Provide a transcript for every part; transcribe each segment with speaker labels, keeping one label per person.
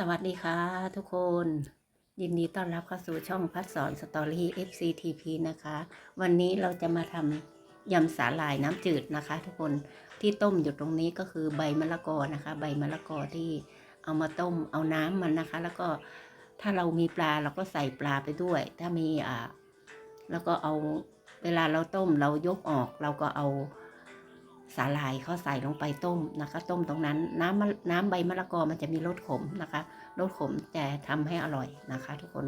Speaker 1: สวัสดีค่ะทุกคน ยินดีต้อนรับเข้าสู่ช่องพัดสอนสตอรี่ FCTP นะคะ วันนี้เราจะมาทำยำสาหร่ายน้ำจืดนะคะ ทุกคนที่ต้มอยู่ตรงนี้ก็คือใบมะละกอนะคะ ใบมะละกอที่เอามาต้มเอาน้ำมันนะคะ แล้วก็ถ้าเรามีปลาเราก็ใส่ปลาไปด้วย ถ้ามีอ่าแล้วก็เอาเวลาเราต้มเรายกออกเราก็เอา สาหร่ายเขาใส่ลงไปต้มนะคะ ต้มตรงนั้นน้ำน้ำใบมะละกอมันจะมีรสขมนะคะรสขมแต่ทำให้อร่อยนะคะ ทุกคน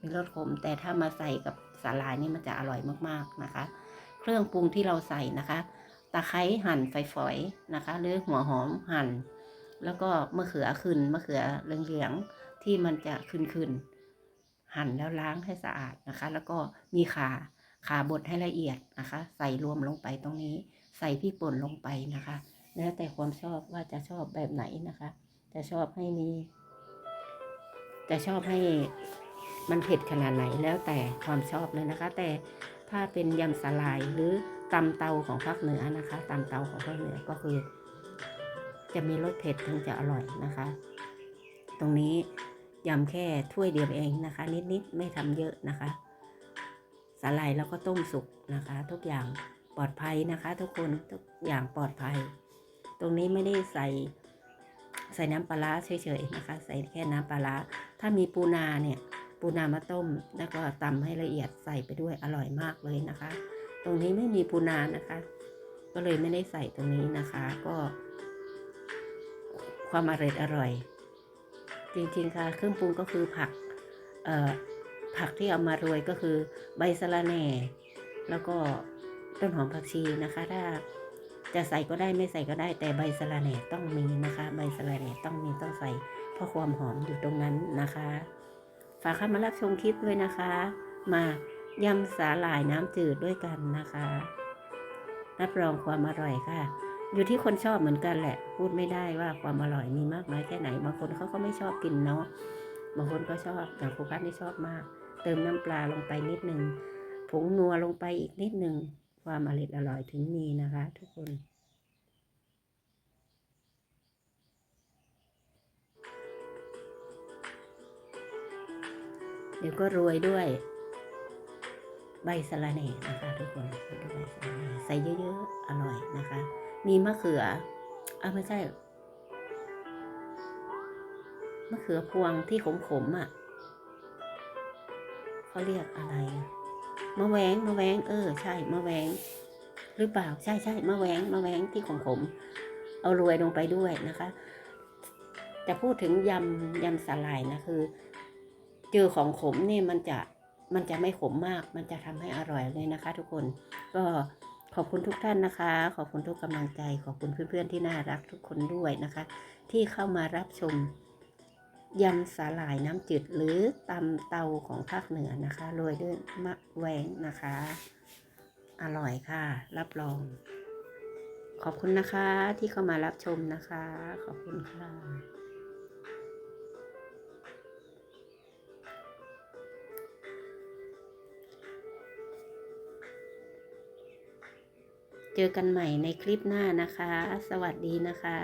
Speaker 1: มีรสขม แต่ถ้ามาใส่กับสาหร่ายนี่มันจะอร่อยมากๆนะคะ เครื่องปรุงที่เราใส่นะคะตะไคร้หั่นฝอยๆนะคะ หรือหัวหอมหั่น แล้วก็มะเขือขึ้นมะเขือเหลืองๆที่มันจะขึ้นๆหั่นแล้วล้างให้สะอาดนะคะ แล้วก็มีขาขาบดให้ละเอียดนะคะ ใส่รวมลงไปตรงนี้ ใส่พริกป่นลงไปนะคะ แล้วแต่ความชอบว่าจะชอบแบบไหนนะคะ จะชอบให้มีจะชอบให้มันเผ็ดขนาดไหนแล้วแต่ความชอบเลยนะคะ แต่ถ้าเป็นยำสลายหรือตำเตาของภาคเหนือนะคะตำเตาของภาคเหนือก็คือ จะมีรสเผ็ดถึงจะอร่อยนะคะ ตรงนี้ยำแค่ถ้วยเดียวเองนะคะ นิดๆไม่ทำเยอะนะคะสาหร่ายแล้วก็ต้มสุกนะคะ ทุกอย่าง ปลอดภัยนะคะ ทุกคนทุกอย่างปลอดภัย ตรงนี้ไม่ได้ใส่ใส่น้ำปลาร้าเฉยๆนะคะ ใส่แค่น้ำปลาร้าถ้ามีปูนาเนี่ยปูนามาต้ม แล้วก็ตำให้ละเอียดใส่ไปด้วยอร่อยมากเลยนะคะ ตรงนี้ไม่มีปูนานะคะ ก็เลยไม่ได้ใส่ตรงนี้นะคะก็ ความอร่อยอร่อย จริงๆค่ะ เครื่องปรุงก็คือผักผักที่เอามาโรยก็คือใบสะระแหน่ แล้วก็ ต้นหอมผักชีนะคะ ถ้าจะใส่ก็ได้ไม่ใส่ก็ได้ แต่ใบสะระแหน่ต้องมีนะคะ ใบสะระแหน่ต้องมีต้องใส่เพราะความหอมอยู่ตรงนั้นนะคะ ฝากเข้ามารับชมคลิปด้วยนะคะ มายำสาหร่ายน้ำจืดด้วยกันนะคะรับรองความอร่อยค่ะ อยู่ที่คนชอบเหมือนกันแหละ พูดไม่ได้ว่าความอร่อยมีมากน้อยแค่ไหน บางคนเขาก็ไม่ชอบกินเนาะบางคนก็ชอบอย่างครูพัดนี่ชอบมาก เติมน้ำปลาลงไปนิดนึงผงนัวลงไปอีกนิดนึง ความอร่อยอร่อยถึงมีนะคะ ทุกคนเดี๋ยวก็โรยด้วย ใบสะระแหน่นะคะ ทุกคนใส่เยอะๆ อร่อยนะคะ มีมะเขือเอะไม่ใช่มะเขือพวงที่ขมๆอะเขาเรียกอะไรอะ มะแวงมะแวงเออ ใช่มะแวง หรือเปล่าใช่ใช่มะแวงมะแวงที่ของขมเอาโรยลงไปด้วยนะคะ จะพูดถึงยำยำสาหร่ายนะคือ เจอของขมเนี่ยมันจะมันจะไม่ขมมาก มันจะทำให้อร่อยเลยนะคะ ทุกคนก็ขอบคุณทุกท่านนะคะ ขอบคุณทุกกำลังใจ ขอบคุณเพื่อนๆที่น่ารักทุกคนด้วยนะคะ ที่เข้ามารับชม ยำสาหร่ายน้ำจืดหรือตำเตาของภาคเหนือนะคะโรยด้วยมะแวงนะคะ อร่อยค่ะ รับรอง ขอบคุณนะคะที่เข้ามารับชมนะคะ ขอบคุณค่ะเจอกันใหม่ในคลิปหน้านะคะ สวัสดีนะคะ